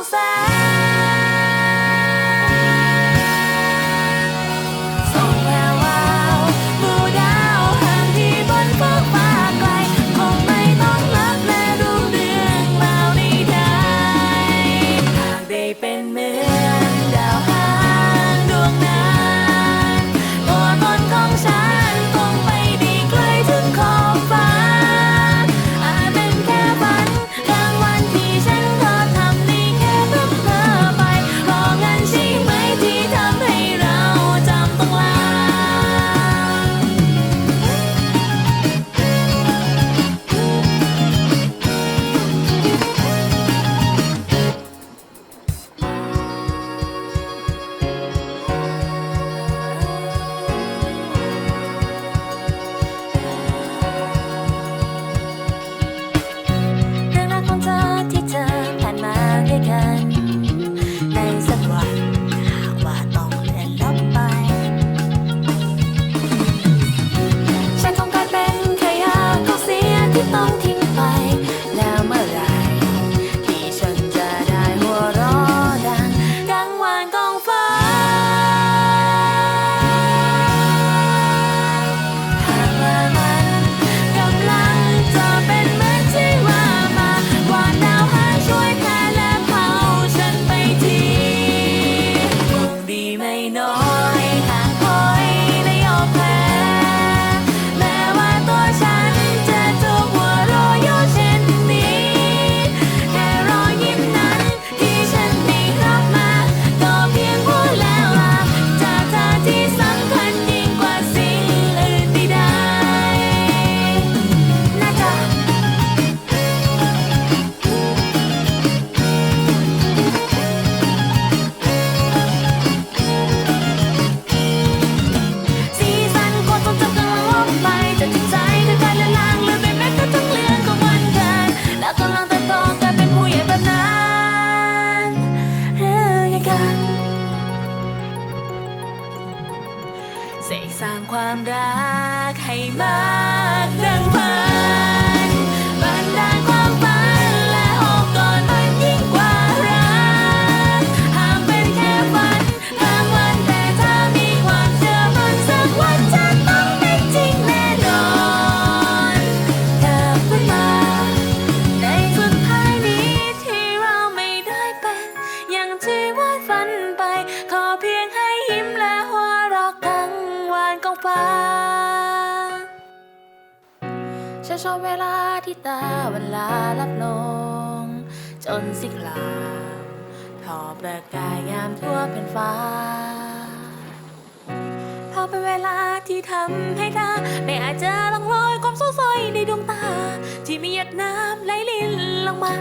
I'm sunset. เสกสร้างความรักให้มากดังพัน ฉันชอบเวลาที่ตาเวลาลับลง จนสิคลามทอประกายยามทั่วแผ่นฟ้า พอเป็นเวลาที่ทำให้เธอได้อาจจะลองลอยความสดใสในดวงตา ที่มีหยดน้ำไหลลินลงมา